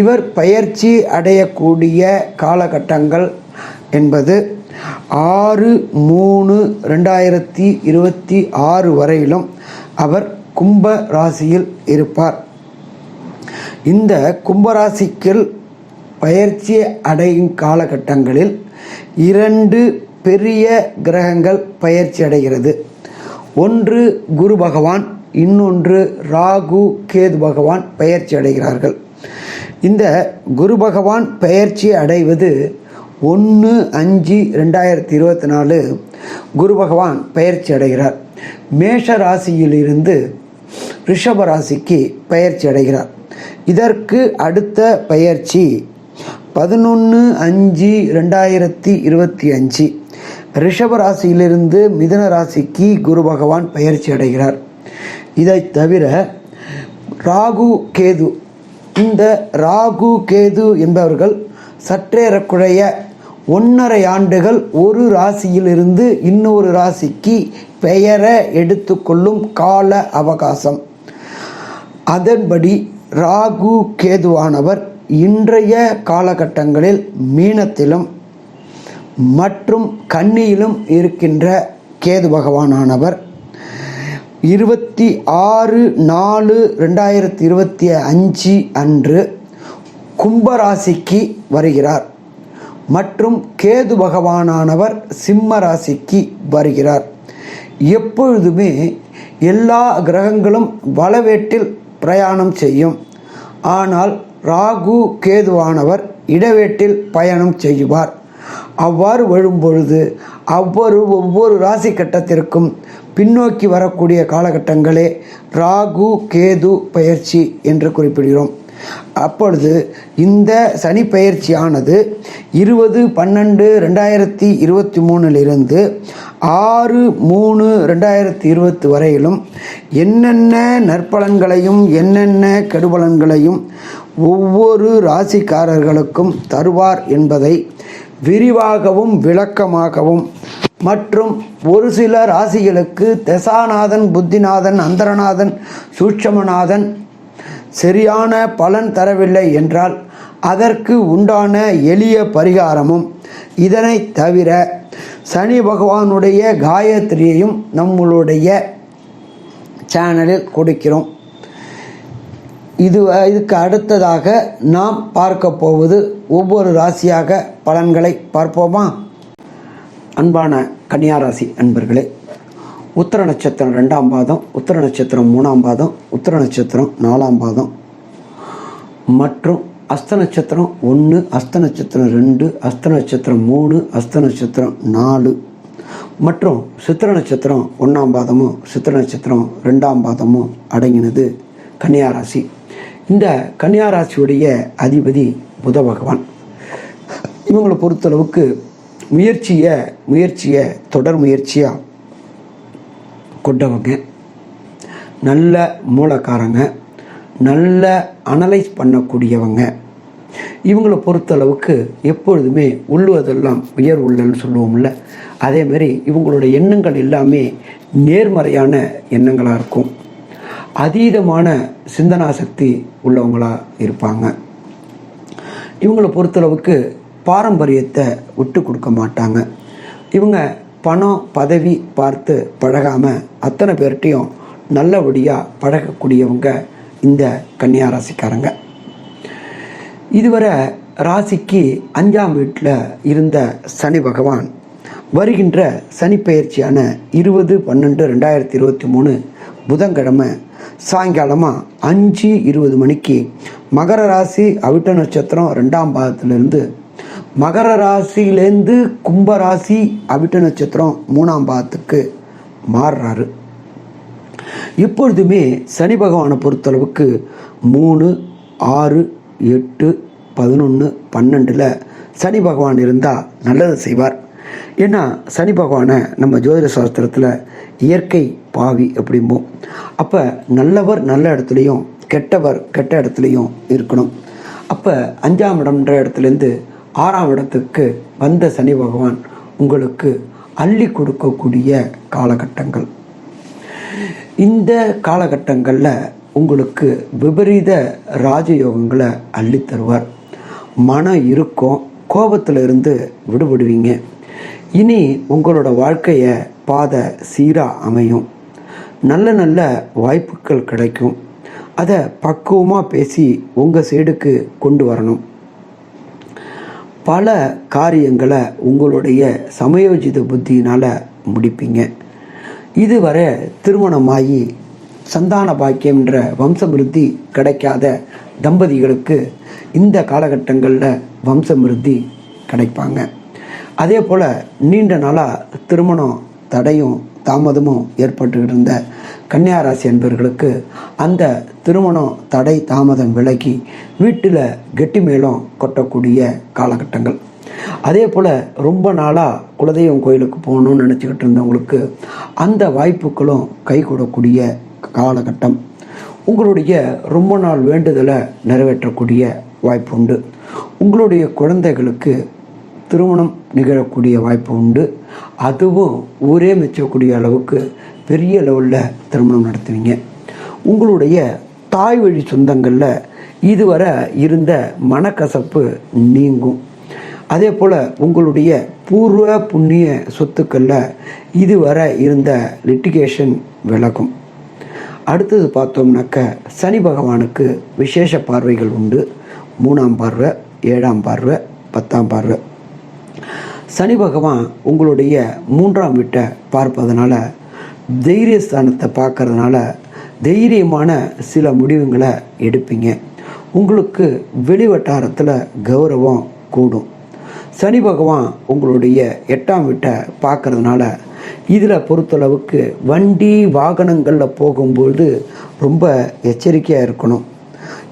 இவர் பயிற்சி அடையக்கூடிய காலகட்டங்கள் என்பது ஆறு மூணு ரெண்டாயிரத்தி இருபத்தி ஆறு வரையிலும் அவர் கும்ப ராசியில் இருப்பார். இந்த கும்பராசிக்குள் பயிற்சி அடையும் காலகட்டங்களில் இரண்டு பெரிய கிரகங்கள் பயிற்சி அடைகிறது. ஒன்று குரு பகவான் இன்னொன்று ராகு கேது பகவான் பயிற்சி அடைகிறார்கள். இந்த குரு பகவான் பயிற்சி அடைவது ஒன்று அஞ்சு ரெண்டாயிரத்தி இருபத்தி நாலு குரு பகவான் பயிற்சி அடைகிறார். மேஷ ராசியிலிருந்து ரிஷப ராசிக்கு பயிற்சி அடைகிறார். இதற்கு அடுத்த பயிற்சி பதினொன்று அஞ்சு ரெண்டாயிரத்தி இருபத்தி அஞ்சு. ரிஷப ராசியிலிருந்து மிதன ராசிக்கு குரு பகவான் பயிற்சி அடைகிறார். இதை தவிர ராகு கேது இந்த ராகு கேது என்பவர்கள் சற்றேறக்குறைய ஒன்றரை ஆண்டுகள் ஒரு ராசியிலிருந்து இன்னொரு ராசிக்கு பெயரை எடுத்துக்கொள்ளும் கால அவகாசம். அதன்படி ராகு கேதுவானவர் இன்றைய காலகட்டங்களில் மீனத்திலும் மற்றும் கன்னியிலும் இருக்கின்ற கேது பகவானானவர் இருபத்தி ஆறு நாலு ரெண்டாயிரத்தி இருபத்தி அஞ்சு அன்று கும்பராசிக்கு வருகிறார். மற்றும் கேது பகவானானவர் சிம்ம ராசிக்கு வருகிறார். எப்பொழுதுமே எல்லா கிரகங்களும் வளவேட்டில் பிரயாணம் செய்யும். ஆனால் ராகு கேதுவானவர் இடவேட்டில் பயணம் செய்வார். அவ்வாறு வரும்பொழுது அவ்வொரு ஒவ்வொரு ராசி கட்டத்திற்கும் பின்னோக்கி வரக்கூடிய காலகட்டங்களே ராகு கேது பயிற்சி என்று குறிப்பிடுகிறோம். அப்பொழுது இந்த சனி பயிற்சியானது இருபது பன்னெண்டு ரெண்டாயிரத்தி இருபத்தி மூணிலிருந்து ஆறு மூணு ரெண்டாயிரத்தி இருபத்தி வரையிலும் என்னென்ன நற்பலன்களையும் என்னென்ன கெடுபலன்களையும் ஒவ்வொரு ராசிக்காரர்களுக்கும் தருவார் என்பதை விரிவாகவும் விளக்கமாகவும் மற்றும் ஒரு சில ராசிகளுக்கு தசாநாதன் புத்திநாதன் அந்தரநாதன் சூட்சமநாதன் சரியான பலன் தரவில்லை என்றால் அதற்கு உண்டான எளிய பரிகாரமும் இதனை தவிர சனி பகவானுடைய காயத்ரியையும் நம்மளுடைய சேனலில் கொடுக்கிறோம். இது இதுக்கு அடுத்ததாக நாம் பார்க்க போவது ஒவ்வொரு ராசியாக பலன்களை பார்ப்போமா? அன்பான கன்னியாராசி அன்பர்களே உத்தர நட்சத்திரம் ரெண்டாம் பாதம் உத்தர நட்சத்திரம் மூணாம் பாதம் உத்தர நட்சத்திரம் நாலாம் பாதம் மற்றும் அஸ்த நட்சத்திரம் ஒன்று அஸ்த நட்சத்திரம் ரெண்டு அஸ்த நட்சத்திரம் மூணு அஸ்த நட்சத்திரம் நாலு மற்றும் சித்திர நட்சத்திரம் ஒன்றாம் பாதமும் சித்திர நட்சத்திரம் ரெண்டாம் பாதமும் அடங்கினது கன்னியாராசி. இந்த கன்னியாராசியுடைய அதிபதி புத பகவான். இவங்களை பொறுத்தளவுக்கு முயற்சியை முயற்சியை தொடர் முயற்சியாக கொண்டவங்க நல்ல மூலக்காரங்க நல்ல அனலைஸ் பண்ணக்கூடியவங்க. இவங்களை பொறுத்தளவுக்கு எப்பொழுதுமே உள்ளுவதெல்லாம் உயர் உள்ளன்னு சொல்லுவோம்ல அதேமாரி இவங்களோட எண்ணங்கள் எல்லாமே நேர்மறையான எண்ணங்களாக இருக்கும். அதீதமான சிந்தனா சக்தி உள்ளவங்களாக இருப்பாங்க. இவங்களை பொறுத்தளவுக்கு பாரம்பரியத்தை விட்டு கொடுக்க மாட்டாங்க. இவங்க பணம் பதவி பார்த்து பழகாமல் அத்தனை பேர்கிட்டையும் நல்லபடியாக பழகக்கூடியவங்க இந்த கன்னியா ராசிக்காரங்க இதுவரை ராசிக்கு அஞ்சாம் வீட்டில் இருந்த சனி பகவான் வருகின்ற சனிப்பெயர்ச்சியான இருபது பன்னெண்டு ரெண்டாயிரத்தி இருபத்தி மூணு புதன்கிழமை சாயங்காலமாக அஞ்சு இருபது மணிக்கு மகர ராசி அவிட்ட நட்சத்திரம் ரெண்டாம் பாதத்திலிருந்து மகர ராசியிலேருந்து கும்ப ராசி அவிட்ட நட்சத்திரம் மூணாம் பாதத்துக்கு மாறுறாரு. எப்பொழுதுமே சனி பகவானை பொறுத்தளவுக்கு மூணு ஆறு எட்டு பதினொன்று பன்னெண்டில் சனி பகவான் இருந்தால் நல்லது செய்வார். ஏன்னா சனி பகவானை நம்ம ஜோதிட சாஸ்திரத்தில் இயற்கை பாவி அப்படிம்போம். அப்போ நல்லவர் நல்ல இடத்துலையும் கெட்டவர் கெட்ட இடத்துலையும் இருக்கணும். அப்போ அஞ்சாம் இடம்ன்ற இடத்துலேருந்து ஆறாம் இடத்துக்கு வந்த சனி பகவான் உங்களுக்கு அள்ளி கொடுக்கக்கூடிய காலகட்டங்கள். இந்த காலகட்டங்களில் உங்களுக்கு விபரீத ராஜயோகங்களை அள்ளித்தருவார் மன இருக்கும் கோபத்தில் இருந்து விடுபடுவீங்க. இனி உங்களோட வாழ்க்கையை பாதை சீராக அமையும். நல்ல நல்ல வாய்ப்புகள் கிடைக்கும். அதை பக்குவமாக பேசி உங்கள் சைடுக்கு கொண்டு வரணும். பல காரியங்களை உங்களுடைய சமயோஜித புத்தியினால் முடிப்பீங்க. இதுவரை திருமணமாகி சந்தான பாக்கியம்ன்ற வம்சமிருத்தி கிடைக்காத தம்பதிகளுக்கு இந்த காலகட்டங்களில் வம்சமிருத்தி கிடைப்பாங்க. அதே போல் நீண்ட நாளாக திருமணம் தடையும் தாமதமும் ஏற்பட்டுக்கிட்டு இருந்த கன்னியாராசி என்பவர்களுக்கு அந்த திருமணம் தடை தாமதம் விலகி வீட்டில் கெட்டி மேலும் கொட்டக்கூடிய காலகட்டங்கள். அதே போல் ரொம்ப நாளாக குலதெய்வம் கோயிலுக்கு போகணும்னு நினச்சிக்கிட்டு இருந்தவங்களுக்கு அந்த வாய்ப்புகளும் கை கூடக்கூடிய காலகட்டம். உங்களுடைய ரொம்ப நாள் வேண்டுதலை நிறைவேற்றக்கூடிய வாய்ப்பு உண்டு. உங்களுடைய குழந்தைகளுக்கு திருமணம் நிகழக்கூடிய வாய்ப்பு உண்டு. அதுவும் ஊரே மெச்சக்கூடிய அளவுக்கு பெரிய லெவலில் திருமணம் நடத்துவீங்க. உங்களுடைய தாய் வழி சொந்தங்களில் இதுவரை இருந்த மனக்கசப்பு நீங்கும். அதே போல் உங்களுடைய பூர்வ புண்ணிய சொத்துக்களில் இதுவரை இருந்த லிட்டிகேஷன் விலகும். அடுத்தது பார்த்தோம்னாக்க சனி பகவானுக்கு விசேஷ பார்வைகள் உண்டு. மூணாம் பார்வை ஏழாம் பார்வை பத்தாம் பார்வை. சனி பகவான் உங்களுடைய மூன்றாம் வீட்டை பார்ப்பதனால தைரியஸ்தானத்தை பார்க்குறதுனால தைரியமான சில முடிவுகளை எடுப்பீங்க. உங்களுக்கு வெளிவட்டாரத்தில் கௌரவம் கூடும். சனி பகவான் உங்களுடைய எட்டாம் வீட்டை பார்க்கறதுனால இதில் பொறுத்தளவுக்கு வண்டி வாகனங்களில் போகும்போது ரொம்ப எச்சரிக்கையாக இருக்கணும்.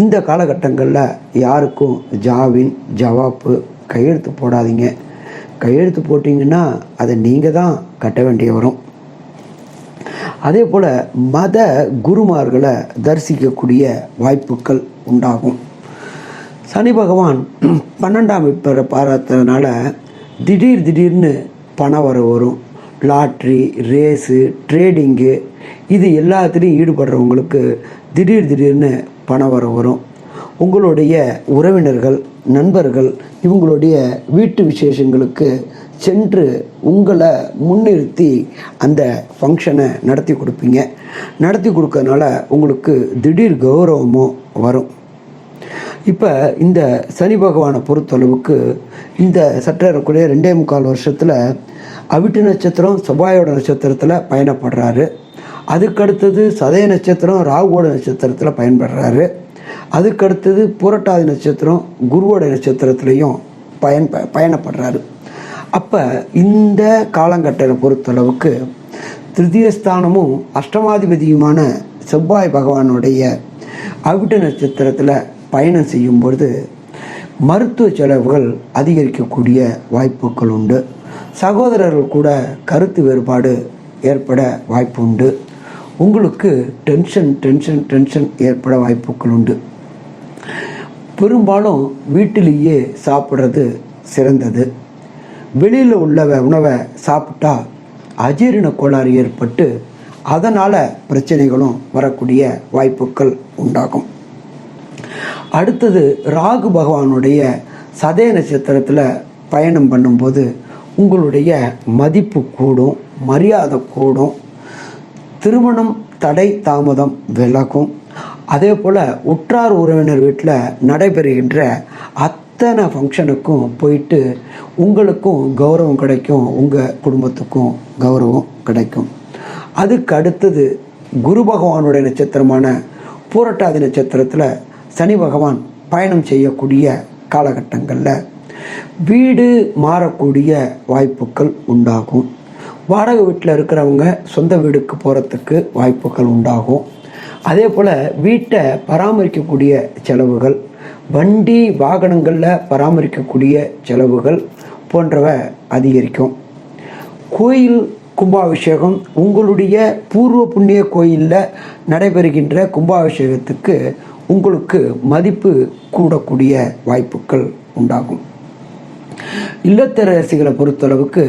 இந்த காலகட்டங்களில் யாருக்கும் ஜாவின் ஜவாப்பு கையெழுத்து போடாதீங்க. கையெழுத்து போட்டிங்கன்னா அதை நீங்கள் தான் கட்ட வேண்டிய வரும். அதே போல் மத குருமார்களை தரிசிக்கக்கூடிய வாய்ப்புகள் உண்டாகும். சனி பகவான் பன்னெண்டாம் வீட்டை பாராட்டுறதுனால திடீர் திடீர்னு பணம் வர வரும். லாட்ரி ரேஸு ட்ரேடிங்கு இது எல்லாத்துலேயும் ஈடுபடுறவங்களுக்கு திடீர் திடீர்னு பணம் வர வரும். உங்களுடைய உறவினர்கள் நண்பர்கள் இவங்களுடைய வீட்டு விசேஷங்களுக்கு சென்று உங்களை முன்னிறுத்தி அந்த ஃபங்க்ஷனை நடத்தி கொடுப்பீங்க. நடத்தி கொடுக்கறனால உங்களுக்கு திடீர் கௌரவமும் வரும். இப்போ இந்த சனி பகவானை பொறுத்தளவுக்கு இந்த சற்றக்கூடிய ரெண்டே முக்கால் வருஷத்தில் அவிட்டு நட்சத்திரம் செவ்வாயோட நட்சத்திரத்தில் பயணப்படுறாரு. அதுக்கடுத்தது சதய நட்சத்திரம் ராகுவோட நட்சத்திரத்தில் பயன்படுறாரு. அதுக்கடுத்தது புரட்டாதி நட்சத்திரம் குருவோட நட்சத்திரத்துலேயும் பயன் ப பயணப்படுறாரு. அப்போ இந்த காலங்கட்டத்தை பொறுத்தளவுக்கு திருதியஸ்தானமும் அஷ்டமாதிபதியுமான செவ்வாய் பகவானுடைய அவிட்ட நட்சத்திரத்தில் பயணம் செய்யும் பொழுது மருத்துவ செலவுகள் அதிகரிக்கக்கூடிய வாய்ப்புகள் உண்டு. சகோதரர்கள் கூட கருத்து வேறுபாடு ஏற்பட வாய்ப்பு உண்டு உங்களுக்கு டென்ஷன் டென்ஷன் டென்ஷன் ஏற்பட வாய்ப்புகள் உண்டு. பெரும்பாலும் வீட்டிலேயே சாப்பிட்றது சிறந்தது. வெளியில் உள்ள உணவை சாப்பிட்டா அஜீரண கோளாறு ஏற்பட்டு அதனால் பிரச்சனைகளும் வரக்கூடிய வாய்ப்புகள் உண்டாகும். அடுத்தது ராகு பகவானுடைய சதய நட்சத்திரத்தில் பயணம் பண்ணும்போது உங்களுடைய மதிப்பு கூடும் மரியாதை கூடும் திருமணம் தடை தாமதம் விலகும். அதே போல் உற்றார் உறவினர் வீட்டில் நடைபெறுகின்ற அத்தனை ஃபங்க்ஷனுக்கும் போயிட்டு உங்களுக்கும் கௌரவம் கிடைக்கும் உங்கள் குடும்பத்துக்கும் கௌரவம் கிடைக்கும். அதுக்கு அடுத்தது குரு பகவானுடைய நட்சத்திரமான பூரட்டாதி நட்சத்திரத்தில் சனி பகவான் பயணம் செய்யக்கூடிய காலகட்டங்களில் வீடு மாறக்கூடிய வாய்ப்புகள் உண்டாகும். வாடகை வீட்டில் இருக்கிறவங்க சொந்த வீடுக்கு போகிறதுக்கு வாய்ப்புகள் உண்டாகும். அதே போல் வீட்டை பராமரிக்கக்கூடிய செலவுகள் வண்டி வாகனங்களில் பராமரிக்கக்கூடிய செலவுகள் போன்றவை அதிகரிக்கும். கோயில் கும்பாபிஷேகம் உங்களுடைய பூர்வ புண்ணிய கோயிலில் நடைபெறுகின்ற கும்பாபிஷேகத்துக்கு உங்களுக்கு மதிப்பு கூடக்கூடிய வாய்ப்புகள் உண்டாகும். இல்லத்தரசிகளை பொறுத்தளவுக்கு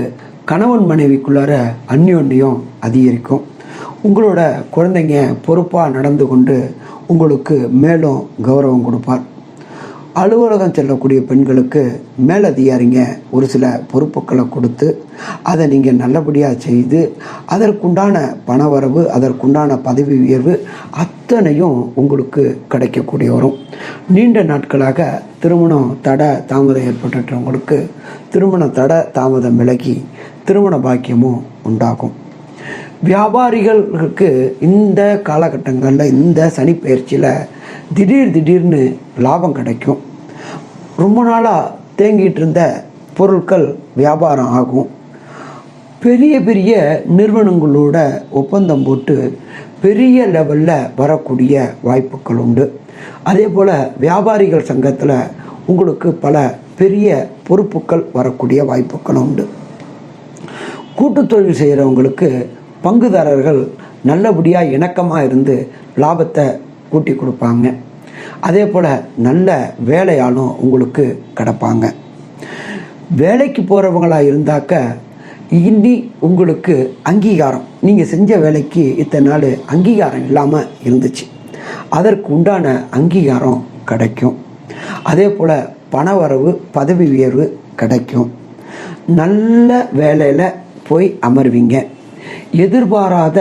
கணவன் மனைவிக்குள்ளார அந்யோன்யம் அதிகரிக்கும். உங்களோட குழந்தைங்க பொறுப்பாக நடந்து கொண்டு உங்களுக்கு மேலும் கௌரவம் கொடுப்பார். அலுவலகம் செல்லக்கூடிய பெண்களுக்கு மேலதிகாரிங்க ஒரு சில பொறுப்புகளை கொடுத்து அதை நீங்கள் நல்லபடியாக செய்து அதற்குண்டான பணவரவு அதற்குண்டான பதவி உயர்வு அத்தனையும் உங்களுக்கு கிடைக்கக்கூடிய வரும். நீண்ட நாட்களாக திருமணம் தட தாமதம் ஏற்பட்டுட்டவங்களுக்கு திருமண தட தாமதம் விலகி திருமண பாக்கியமும் உண்டாகும். வியாபாரிகளுக்கு இந்த காலகட்டங்களில் இந்த சனி பயிற்சியில் திடீர் திடீர்னு லாபம் கிடைக்கும். ரொம்ப நாளாக தேங்கிட்டு இருந்த பொருட்கள் வியாபாரம் ஆகும். பெரிய பெரிய நிறுவனங்களோட ஒப்பந்தம் போட்டு பெரிய லெவலில் வரக்கூடிய வாய்ப்புகள் உண்டு. அதே போல் வியாபாரிகள் சங்கத்தில் உங்களுக்கு பல பெரிய பொறுப்புகள் வரக்கூடிய வாய்ப்புகள் உண்டு. கூட்டுத்தொழில் செய்கிறவங்களுக்கு பங்குதாரர்கள் நல்லபடியாக இணக்கமாக இருந்து லாபத்தை கூட்டி கொடுப்பாங்க. அதே போல் நல்ல வேலையாலும் உங்களுக்கு கிடப்பாங்க. வேலைக்கு போகிறவங்களாக இருந்தாக்க இன்னி உங்களுக்கு அங்கீகாரம். நீங்கள் செஞ்ச வேலைக்கு இத்தனை நாள் அங்கீகாரம் இல்லாமல் இருந்துச்சு. அதற்கு உண்டான அங்கீகாரம் கிடைக்கும். அதே போல் பணவரவு பதவி உயர்வு கிடைக்கும். நல்ல வேலையில் போய் அமர்வீங்க. எதிர்பாராத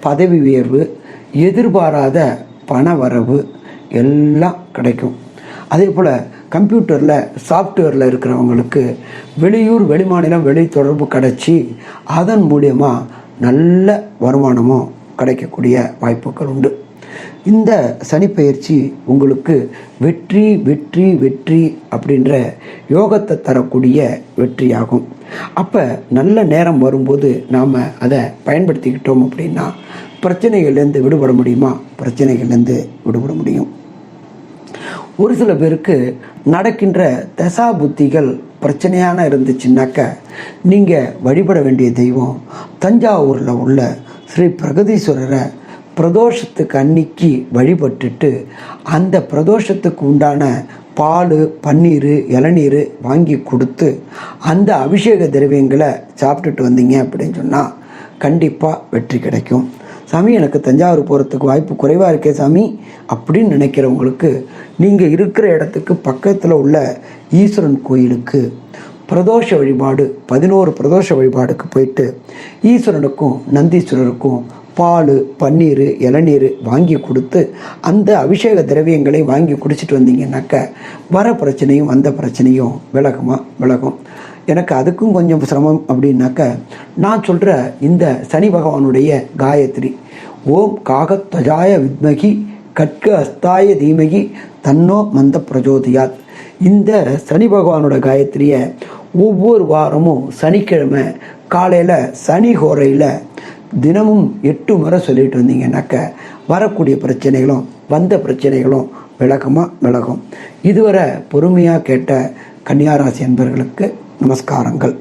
பதவி உயர்வு எதிர்பாராத பண வரவு எல்லாம் கிடைக்கும். அதே போல் கம்ப்யூட்டரில் சாஃப்ட்வேரில் இருக்கிறவங்களுக்கு வெளியூர் வெளிமாநிலம் வெளி தொடர்பு கிடச்சி அதன் மூலியமாக நல்ல வருமானமும் கிடைக்கக்கூடிய வாய்ப்புகள் உண்டு. இந்த சனிப்பெயர்ச்சி உங்களுக்கு வெற்றி வெற்றி வெற்றி அப்படின்ற யோகத்தை தரக்கூடிய வெற்றியாகும். அப்போ நல்ல நேரம் வரும்போது நாம் அதை பயன்படுத்திக்கிட்டோம் அப்படின்னா பிரச்சனைகள்லேருந்து விடுபட முடியுமா? பிரச்சனைகள்லேருந்து விடுபட முடியும். ஒரு சில பேருக்கு நடக்கின்ற தசா புத்திகள் பிரச்சனையான இருந்துச்சுன்னாக்க நீங்கள் வழிபட வேண்டிய தெய்வம் தஞ்சாவூரில் உள்ள ஸ்ரீ பிரகதீஸ்வரரை பிரதோஷத்துக்கு அன்னைக்கு வழிபட்டுட்டு அந்த பிரதோஷத்துக்கு உண்டான பால் பன்னீர் இளநீர் வாங்கி கொடுத்து அந்த அபிஷேக திரவியங்களை சாப்பிட்டுட்டு வந்தீங்க அப்படின்னு சொன்னால் கண்டிப்பாக வெற்றி கிடைக்கும். சாமி எனக்கு தஞ்சாவூர் போகிறதுக்கு வாய்ப்பு குறைவாக இருக்கே சாமி அப்படின்னு நினைக்கிறவங்களுக்கு நீங்கள் இருக்கிற இடத்துக்கு பக்கத்தில் உள்ள ஈஸ்வரன் கோயிலுக்கு பிரதோஷ வழிபாடு பதினோரு பிரதோஷ வழிபாடுக்கு போயிட்டு ஈஸ்வரனுக்கும் நந்தீஸ்வரருக்கும் பால் பன்னீர் இளநீர் வாங்கி கொடுத்து அந்த அபிஷேக திரவியங்களை வாங்கி குடிச்சிட்டு வந்தீங்கன்னாக்க வர பிரச்சனையும் வந்த பிரச்சனையும் விலகுமா? விலகும். எனக்கு அதுக்கும் கொஞ்சம் சிரமம் அப்படின்னாக்க நான் சொல்கிற இந்த சனி பகவானுடைய காயத்ரி ஓம் காகத்வஜாய வித்மகி கட்க அஸ்தாய தீமகி தன்னோ மந்த பிரஜோதியாத். இந்த சனி பகவானோட காயத்ரியை ஒவ்வொரு வாரமும் சனிக்கிழமை காலையில் சனி ஹோரையில் தினமும் எட்டு முறை சொல்லிட்டு வந்தீங்கன்னாக்க வரக்கூடிய பிரச்சனைகளும் வந்த பிரச்சனைகளும் விளக்கமாக விலகும். இதுவரை பொறுமையாக கேட்ட கன்னியாராசி என்பர்களுக்கு நமஸ்காரங்கள்.